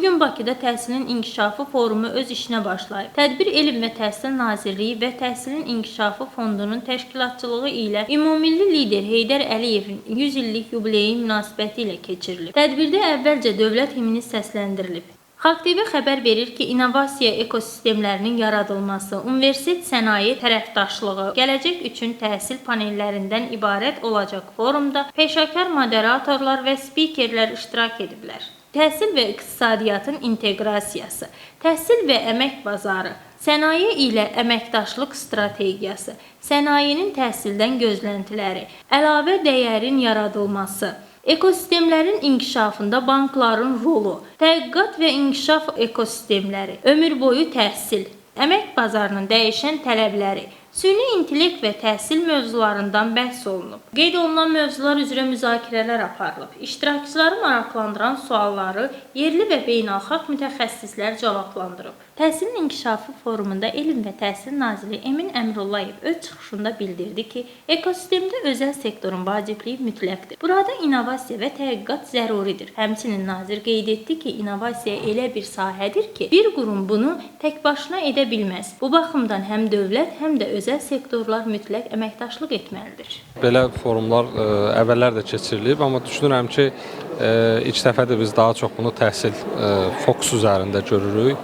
gün Bakıda Təhsilin İnkişafı Forumu öz işinə başlayıb. Tədbir Elm və Təhsil Nazirliyi və Təhsilin İnkişafı Fondunun təşkilatçılığı ilə ümummilli lider Heydər Əliyevin 100 illik yubileyi münasibəti ilə keçirilib. Tədbirdə əvvəlcə dövlət himni səsləndirilib. Xalq TV xəbər verir ki, innovasiya ekosistemlərinin yaradılması, universitet sənaye tərəfdaşlığı, gələcək üçün təhsil panellərindən ibarət olacaq forumda peşəkar moderatorlar və spikerlər iştirak ediblər. Təhsil və iqtisadiyyatın inteqrasiyası, təhsil və əmək bazarı, sənaye ilə əməkdaşlıq strategiyası, sənayenin təhsildən gözləntiləri, əlavə dəyərin yaradılması, Ekosistemlərin inkişafında bankların rolu, tədqiqat və inkişaf ekosistemləri, ömür boyu təhsil, əmək bazarının dəyişən tələbləri, süni intellekt və təhsil mövzularından bəhs olunub. Qeyd olunan mövzular üzrə müzakirələr aparılıb. İştirakçıları maraqlandıran sualları yerli və beynəlxalq mütəxəssislər cavablandırıb. Təhsilin İnkişafı Forumunda Elm və Təhsil naziri Emin Əmrullayev öz çıxışında bildirdi ki, ekosistemdə özəl sektorun vacibliyi mütləqdir. Burada innovasiya və tədqiqat zəruridir. Həmçinin nazir qeyd etdi ki, innovasiya elə bir sahədir ki, bir qurum bunu tək başına edə bilməz. Bu baxımdan həm dövlət, həm də özəl sektorlar mütləq əməkdaşlıq etməlidir. Belə forumlar ə, əvvəllər də keçirilib, amma düşünürəm ki, ə, ilk dəfədir biz daha çox bunu təhsil ə, fokus üzərində görürük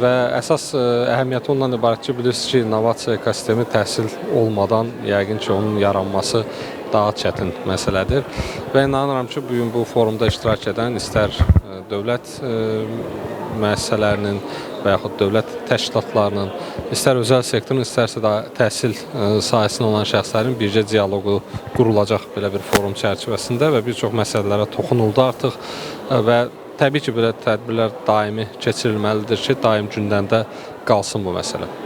və əsas ə, əhəmiyyəti ondan ibarət ki, bilirsiniz ki, innovasiya ekosistemi təhsil olmadan yəqin ki, onun yaranması daha çətin məsələdir. Və inanıram ki, bu gün bu forumda iştirak edən istər dövlət ə, müəssisələrinin və yaxud dövlət təşkilatlarının, istər özəl sektorun, istərsə də təhsil ə, sahəsində olan şəxslərin birgə dialoqu qurulacaq belə bir forum çərçivəsində və bir çox məsələlərə toxunuldu artıq ə, və təbii ki, belə tədbirlər daimi keçirilməlidir ki, daim gündəmdə qalsın bu məsələ.